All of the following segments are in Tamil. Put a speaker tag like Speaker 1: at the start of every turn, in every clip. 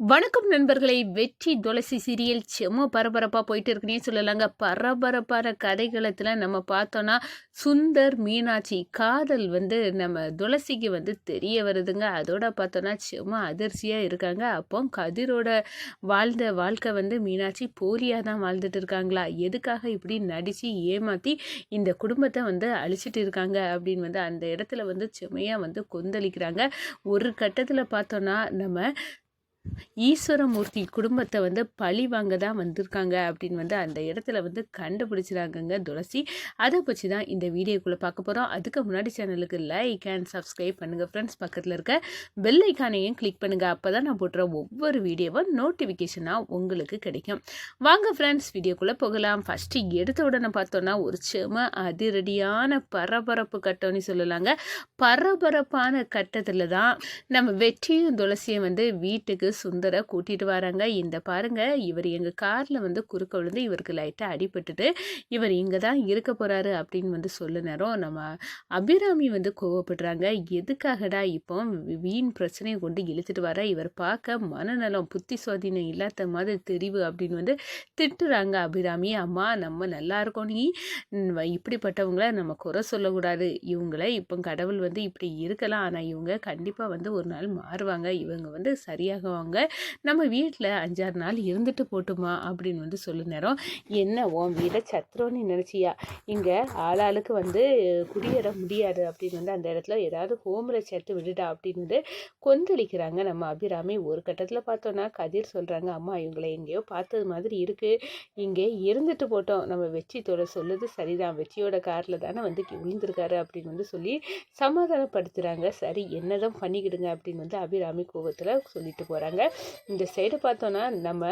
Speaker 1: வணக்கம் நண்பர்களை வெற்றி துளசி சீரியல் செம்ம பரபரப்பாக போயிட்டு இருக்குன்னே சொல்லலாங்க. பரபரப்பான கதைகளத்தில் நம்ம பார்த்தோன்னா சுந்தர் மீனாட்சி காதல் வந்து நம்ம துளசிக்கு வந்து தெரிய வருதுங்க. அதோட பார்த்தோன்னா செம்ம அதிர்ச்சியாக இருக்காங்க. அப்போ கதிரோட வாழ்ந்த வாழ்க்கை வந்து மீனாட்சி போலியாக தான் வாழ்ந்துட்டு இருக்காங்களா எதுக்காக இப்படி நடித்து ஏமாற்றி இந்த குடும்பத்தை வந்து அழிச்சிட்டு இருக்காங்க அப்படின்னு வந்து அந்த இடத்துல வந்து செம்மையாக வந்து கொந்தளிக்கிறாங்க. ஒரு கட்டத்தில் பார்த்தோன்னா நம்ம ஈஸ்வரமூர்த்தி குடும்பத்தை வந்து பழி வாங்க தான் வந்திருக்காங்க அப்படின்னு வந்து அந்த இடத்துல வந்து கண்டுபிடிச்சிருக்காங்கங்க துளசி. அதை பற்றி தான் இந்த வீடியோக்குள்ளே பார்க்க போகிறோம் அதுக்கு முன்னாடி சேனலுக்கு லைக் அண்ட் சப்ஸ்கிரைப் பண்ணுங்கள் ஃப்ரெண்ட்ஸ் பக்கத்தில் இருக்க பெல் ஐக்கானையும் கிளிக் பண்ணுங்கள் அப்போ தான் நான் போட்டுற ஒவ்வொரு வீடியோவும் நோட்டிஃபிகேஷனாக உங்களுக்கு கிடைக்கும். வாங்க ஃப்ரெண்ட்ஸ் வீடியோக்குள்ளே போகலாம். ஃபஸ்ட்டு எடுத்த உடனே பார்த்தோன்னா ஒரு செம அதிரடியான பரபரப்பு கட்டம்னு சொல்லலாங்க. பரபரப்பான கட்டத்தில் தான் நம்ம வெற்றியும் துளசியும் வந்து வீட்டுக்கு சுந்தர கூட்டிகிட்டு வராங்க. இந்த பாருங்க இவர் எங்கள் காரில் வந்து குறுக்க விழுந்து இவருக்கு லைட்டாக அடிபட்டுட்டு இவர் இங்கே தான் இருக்க போகிறாரு அப்படின்னு வந்து சொல்ல நேரம் நம்ம அபிராமி வந்து கோவப்படுறாங்க. எதுக்காகடா இப்போ வீண் பிரச்சனையை கொண்டு இழுத்துட்டு வர? இவர் பார்க்க மனநலம் புத்தி சுவாதீனம் இல்லாத மாதிரி தெரிவு அப்படின்னு வந்து திட்டுறாங்க அபிராமி. அம்மா நம்ம நல்லா இருக்கோம் நீ இப்படிப்பட்டவங்கள நம்ம குறை சொல்லக்கூடாது. இவங்கள இப்போ கடவுள் வந்து இப்படி இருக்கலாம். ஆனால் இவங்க கண்டிப்பாக வந்து ஒரு நாள் மாறுவாங்க. இவங்க வந்து சரியாகுவாங்க. நம்ம வீட்டில் அஞ்சாறு நாள் இருந்துட்டு போட்டுமா? அப்படின்னு வந்து சொல்லு நேரம். என்ன உன் வீடை சத்ரோன்னு நினச்சியா? இங்கே ஆளாளுக்கு வந்து குடியேற முடியாது. அப்படின்னு வந்து அந்த இடத்துல ஏதாவது ஹோமில் சேர்த்து விடுடா அப்படின்னு வந்து கொந்தளிக்கிறாங்க நம்ம அபிராமி. ஒரு கட்டத்தில் பார்த்தோன்னா கதிர் சொல்கிறாங்க அம்மா இவங்களை எங்கேயோ பார்த்தது மாதிரி இருக்குது இங்கே இருந்துட்டு போட்டோம். நம்ம வெற்றி தோட சொல்லுது சரிதான். வெற்றியோட காரில் தானே வந்து விழுந்திருக்காரு. அப்படின்னு வந்து சொல்லி சமாதானப்படுத்துகிறாங்க சரி என்னதான் பண்ணிக்கிடுங்க. அப்படின்னு வந்து அபிராமி கோபத்தில் சொல்லிட்டு போகிறாங்க இந்த சைடு பார்த்தோன்னா நம்ம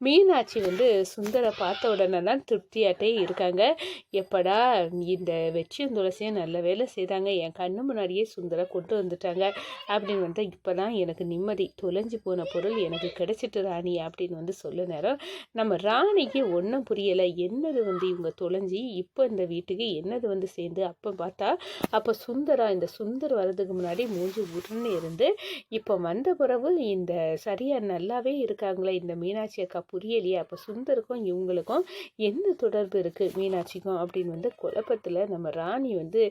Speaker 1: மீனாட்சி வந்து சுந்தரை பார்த்த உடனே தான் திருப்தியாட்டே இருக்காங்க. எப்படா இந்த வெற்றியும் துளசியும் நல்ல வேலை செய்தாங்க. என் கண்ணு முன்னாடியே சுந்தரை கொண்டு வந்துட்டாங்க. அப்படின்னு வந்து இப்போ தான் எனக்கு நிம்மதி. தொலைஞ்சு போன பொருள் எனக்கு கிடைச்சிட்டு ராணி அப்படின்னு வந்து சொல்ல நேரம் நம்ம ராணிக்கு ஒன்றும் புரியலை. என்னது வந்து இவங்க தொலைஞ்சி இப்போ இந்த வீட்டுக்கு என்னது வந்து சேர்ந்து அப்போ பார்த்தா அப்போ சுந்தரா இந்த சுந்தர் வர்றதுக்கு முன்னாடி மூஞ்சி உருன்னு இருந்து இப்போ வந்த பிறகு இந்த சரியாக நல்லாவே இருக்காங்களே. இந்த மீனாட்சி அக்கா புரியலையே. அப்போ சுந்தருக்கும் இவங்களுக்கும் என்ன தொடர்பு இருக்குது மீனாட்சிக்கும் அப்படின்னு வந்து குழப்பத்தில் நம்ம ராணி வந்து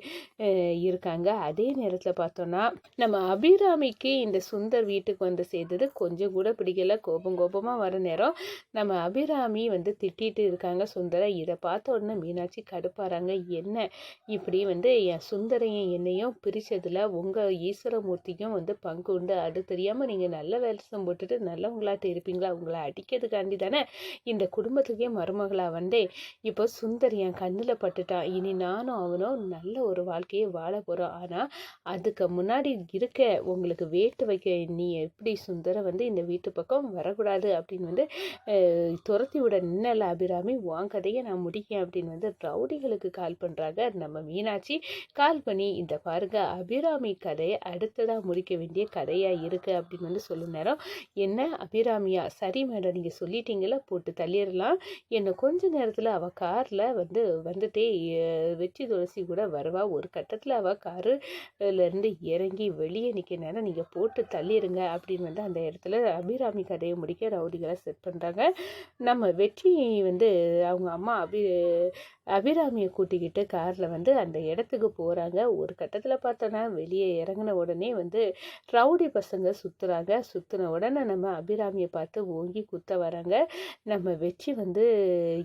Speaker 1: இருக்காங்க. அதே நேரத்தில் பார்த்தோன்னா நம்ம அபிராமிக்கு இந்த சுந்தர் வீட்டுக்கு வந்து சேர்ந்தது கொஞ்சம் கூட பிடிக்கல. கோபம் கோபமாக வர நேரம் நம்ம அபிராமி வந்து திட்டிட்டு இருக்காங்க. சுந்தரை இதை பார்த்த உடனே மீனாட்சி கடுப்பாராங்க என்ன? இப்படி வந்து என் சுந்தரையும் என்னையும் பிரித்ததில் உங்கள் ஈஸ்வரமூர்த்தியும் வந்து பங்கு உண்டு. அது தெரியாமல் நீங்கள் நல்ல வேலை போட்டுட்டு நல்லவங்களாட்ட இருப்பீங்களா? உங்களை அடிக்கிறதுக்கான வேண்டி தானே இந்த குடும்பத்துக்கே மருமகளாக வந்து. இப்போ சுந்தர் என் கண்ணில் பட்டுட்டான் இனி நானும் அவனும் நல்ல ஒரு வாழ்க்கையை வாழ போகிறோம் ஆனால் அதுக்கு முன்னாடி இருக்க உங்களுக்கு வேட்டு வைக்க நீ எப்படி சுந்தரை வந்து இந்த வீட்டு பக்கம் வரக்கூடாது அப்படின்னு வந்து துரத்தி விட நின்னல அபிராமி உன் கதையை நான் முடிக்கேன் அப்படின்னு வந்து ரவுடிகளுக்கு கால் பண்ணுறாங்க நம்ம மீனாட்சி. கால் பண்ணி இந்த பாருங்க அபிராமி கதையை அடுத்ததாக முடிக்க வேண்டிய கதையாக இருக்குது அப்படின்னு வந்து சொல்லும் நேரம் என்ன அபிராமியா? சரி மேடம் நீங்கள் சொல்லி எடிட்டிங்கில் போட்டு தள்ளிடலாம். என்னை கொஞ்ச நேரத்தில் அவள் காரில் வந்து வந்துட்டே வெற்றி துளசி கூட வருவா? ஒரு கட்டத்தில் அவள் காருலேருந்து இறங்கி வெளியே நிற்க நேரம் நீங்கள் போட்டு தள்ளிடுங்க அப்படின்னு வந்து அந்த இடத்துல அபிராமி கதையை முடிக்க ரவுடிகளை செட் பண்ணுறாங்க நம்ம வெற்றி வந்து அவங்க அம்மா அபி அபிராமியை கூட்டிக்கிட்டு காரில் வந்து அந்த இடத்துக்கு போகிறாங்க ஒரு கட்டத்தில் பார்த்தோன்னா வெளியே இறங்கின உடனே வந்து ரவுடி பசங்க சுற்றுறாங்க சுற்றின உடனே நம்ம அபிராமியை பார்த்து ஓங்கி குத்த வராங்க. நம்ம வெற்றி வந்து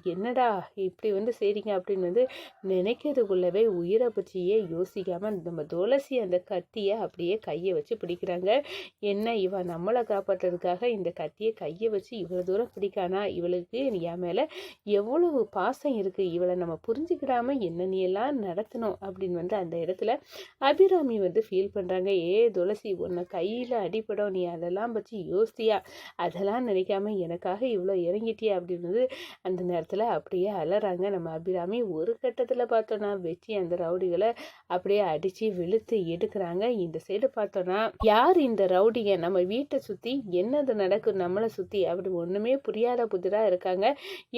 Speaker 1: என்னடா இப்படி வந்து செய்கிறீங்க அப்படின்னு வந்து நினைக்கிறதுக்குள்ளவே உயிரை பற்றியே யோசிக்காமல் நம்ம துளசி அந்த கத்தியை அப்படியே கையை வச்சு பிடிக்கிறாங்க. என்ன இவன் நம்மளை காப்பாற்றுறதுக்காக இந்த கத்தியை கையை வச்சு இவ்வளோ தூரம் பிடிக்கானா இவளுக்கு என் மேலே எவ்வளவு பாசம் இருக்குது இவளை நம்ம புரிஞ்சுக்கிடாமல் என்னென்னையெல்லாம் நடத்தணும் அப்படின்னு வந்து அந்த இடத்துல அபிராமி வந்து ஃபீல் பண்ணுறாங்க ஏ துளசி உன்னை கையில் அடிப்படும் நீ அதெல்லாம் வச்சு யோசியா அதெல்லாம் நினைக்காம எனக்காக இவ்வளோ இறங்கிட்டியே அப்படின்னது அந்த நேரத்தில் அப்படியே அலறாங்க நம்ம அபிராமி. ஒரு கட்டத்தில் பார்த்தோன்னா வெச்சி அந்த ரவுடிகளை அப்படியே அடித்து வெளுத்து எடுக்கிறாங்க. இந்த சைடு பார்த்தோன்னா யார் இந்த ரவுடிங்க? நம்ம வீட்டை சுற்றி என்னது நடக்கும்? நம்மளை சுற்றி அப்படி ஒன்றுமே புரியாத புதிராக இருக்காங்க.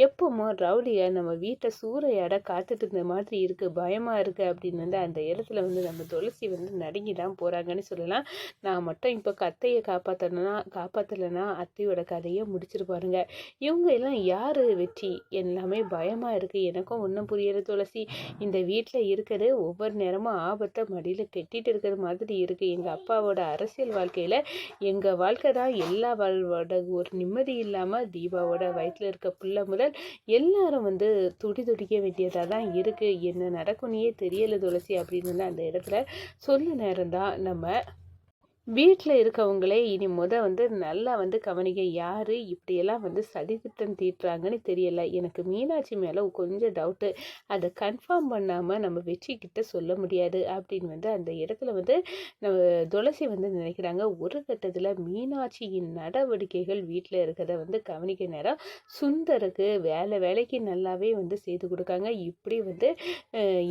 Speaker 1: எப்போமோ ரவுடியை நம்ம வீட்டை சூறையாட காத்துட்டு இருந்த மாதிரி இருக்குது பயமாக இருக்குது அப்படின்னு வந்து அந்த இடத்துல வந்து நம்ம துளசி வந்து நடுங்கி தான் போகிறாங்கன்னு சொல்லலாம். நான் மட்டும் இப்போ கத்தையை காப்பாற்றணும்னா காப்பாற்றலைன்னா அத்தையோட கதையை முடிச்சிருப்பாருங்க. இவங்க எல்லாம் யார் வெற்றி? எல்லாமே பயமாக இருக்குது எனக்கும் ஒன்றும் புரியல துளசி. இந்த வீட்டில் இருக்கிறது ஒவ்வொரு நேரமும் ஆபத்தை மடியில் கெட்டிட்டு இருக்கிற மாதிரி இருக்குது எங்கள் அப்பாவோட அரசியல் வாழ்க்கையில் எங்கள் வாழ்க்கை தான் எல்லா வாழ்வோட ஒரு நிம்மதி இல்லாமல் தீபாவோட வயிற்றில் இருக்க புள்ள முதல் எல்லாரும் வந்து துடி துடிக்க வேண்டியதாக தான் இருக்குது என்ன நடக்கும்னே தெரியல துளசி அப்படின்னு அந்த இடத்துல சொல்ல நேரம் தான் நம்ம வீட்டில் இருக்கவங்களே இனி முத வந்து நல்லா வந்து கவனிக்க யார் இப்படியெல்லாம் வந்து சதித்திட்டம் தீட்டுறாங்கன்னு தெரியல. எனக்கு மீனாட்சி மேலே கொஞ்சம் டவுட்டு அதை கன்ஃபார்ம் பண்ணாமல் நம்ம வெற்றிக்கிட்ட சொல்ல முடியாது அப்படின்னு வந்து அந்த இடத்துல வந்து நம்ம துளசி வந்து நினைக்கிறாங்க. ஒரு கட்டத்தில் மீனாட்சியின் நடவடிக்கைகள் வீட்டில் இருக்கிறத வந்து கவனிக்க நேரம் சுந்தருக்கு வேலை வேலைக்கு நல்லாவே வந்து செய்து கொடுக்காங்க. இப்படி வந்து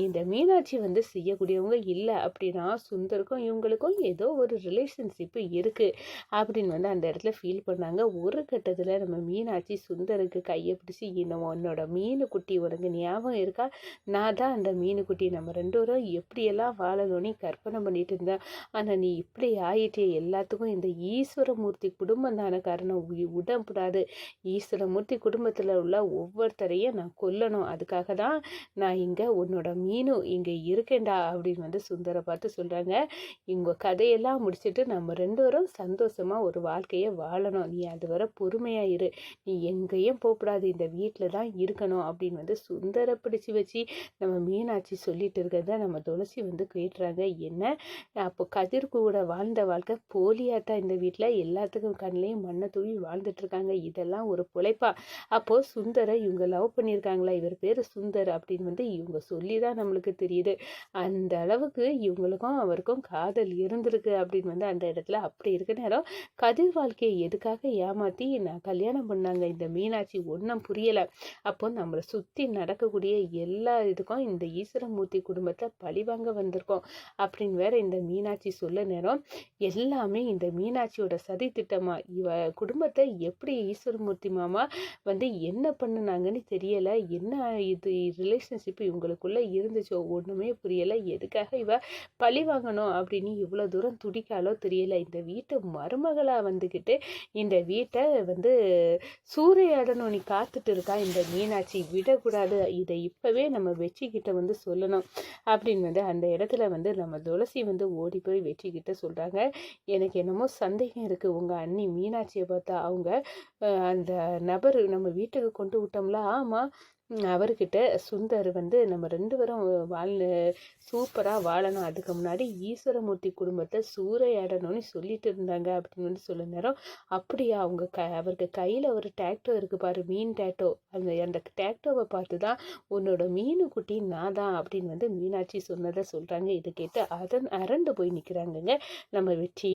Speaker 1: இந்த மீனாட்சி வந்து செய்யக்கூடியவங்க இல்லை அப்படின்னா சுந்தருக்கும் இவங்களுக்கும் ஏதோ ஒரு ரிலே ரிலேஷன்ஷிப்பு இருக்குது அப்படின்னு வந்து அந்த இடத்துல ஃபீல் பண்ணாங்க. ஒரு கட்டத்தில் நம்ம மீனாட்சி சுந்தருக்கு கையை பிடிச்சி இன்னும் உன்னோட மீன் குட்டி உனக்கு ஞாபகம் இருக்கா? நான் தான் அந்த மீன் குட்டி நம்ம ரெண்டு பேரும் எப்படியெல்லாம் வாழணும்னு கற்பனை பண்ணிட்டு இருந்தேன். ஆனால் நீ இப்படி ஆயிட்டே. எல்லாத்துக்கும் இந்த ஈஸ்வரமூர்த்தி குடும்பம் தான காரணம். உடம்புடாது. ஈஸ்வரமூர்த்தி குடும்பத்தில் உள்ள ஒவ்வொருத்தரையும் நான் கொல்லணும். அதுக்காக தான் நான் இங்கே உன்னோட மீனும் இங்கே இருக்கேன்டா அப்படின்னு வந்து சுந்தரை பார்த்து சொல்கிறாங்க இவங்க கதையெல்லாம் முடிச்சு வச்சுட்டு நம்ம ரெண்டு பேரும் சந்தோஷமாக ஒரு வாழ்க்கையை வாழணும். நீ அது வர பொறுமையாக இரு. நீ எங்கேயும் போகக்கூடாது இந்த வீட்டில் தான் இருக்கணும் அப்படின்னு வந்து சுந்தர பிடிச்சி வச்சு நம்ம மீனாட்சி சொல்லிட்டு இருக்கிறத நம்ம துளசி வந்து கேட்டுறாங்க. என்ன? அப்போ கதிர் கூட வாழ்ந்த வாழ்க்கை போலியாட்டா இந்த வீட்டில் எல்லாத்துக்கும் கண்ணிலையும் மண்ணை தூவி வாழ்ந்துட்டுருக்காங்க இதெல்லாம் ஒரு பொழைப்பா? அப்போது சுந்தரை இவங்க லவ் பண்ணியிருக்காங்களா? இவர் பேர் சுந்தர் அப்படின்னு வந்து இவங்க சொல்லி தான் நம்மளுக்கு தெரியுது. அந்த அளவுக்கு இவங்களுக்கும் அவருக்கும் காதல் இருந்திருக்கு அப்படின்னு வந்து வந்து அந்த இடத்துல அப்படி இருக்க நேரம் கதிர் வாழ்க்கையை எதுக்காக ஏமாற்றி நான் கல்யாணம் பண்ணாங்க இந்த மீனாட்சி ஒன்றும் புரியலை. அப்போ நம்மளை சுற்றி நடக்கக்கூடிய எல்லா இதுக்கும் இந்த ஈஸ்வரமூர்த்தி குடும்பத்தை பழிவாங்க வந்திருக்கோம் அப்படின்னு வேற இந்த மீனாட்சி சொல்ல நேரம் எல்லாமே இந்த மீனாட்சியோட சதி திட்டமா இவ குடும்பத்தை எப்படி ஈஸ்வரமூர்த்தி மாமா வந்து என்ன பண்ணுனாங்கன்னு தெரியலை என்ன இது ரிலேஷன்ஷிப் இவங்களுக்குள்ளே இருந்துச்சோ ஒன்றுமே புரியலை எதுக்காக இவ பழி வாங்கணும் அப்படின்னு இவ்வளோ தூரம் துடிக்காலோ தெரியல. இந்த வீட்டு மருமகளாக வந்துக்கிட்டு இந்த வீட்டை வந்து சூறையாடணும் நீ காத்துட்டு இருக்கா? இந்த மீனாட்சி விடக்கூடாது. இதை இப்போவே நம்ம வெற்றிக்கிட்ட வந்து சொல்லணும். அப்படின்னு வந்து அந்த இடத்துல வந்து நம்ம துளசி வந்து ஓடி போய் வெற்றிக்கிட்ட சொல்கிறாங்க எனக்கு என்னமோ சந்தேகம் இருக்குது உங்கள் அண்ணி மீனாட்சியை பார்த்தா அவங்க அந்த நபர் நம்ம வீட்டுக்கு கொண்டு விட்டோம்ல? ஆமாம் அவர்கிட்ட சுந்தர் வந்து நம்ம ரெண்டு பேரும் வாழ் சூப்பராக வாழணும். அதுக்கு முன்னாடி ஈஸ்வரமூர்த்தி குடும்பத்தை சூறையாடணும்னு சொல்லிட்டு இருந்தாங்க அப்படின்னு வந்து சொல்ல நேரம். அப்படியா அவங்க க அவருக்கு கையில் ஒரு டேக்டோ இருக்குது பாரு மீன் டேட்டோ அந்த அந்த டேக்டோவை பார்த்து தான் உன்னோட மீனு குட்டி நான் தான் அப்படின்னு வந்து மீனாட்சி சொன்னதை சொல்கிறாங்க இதை கேட்டு அதன் அரண்டு போய் நிற்கிறாங்கங்க நம்ம வெற்றி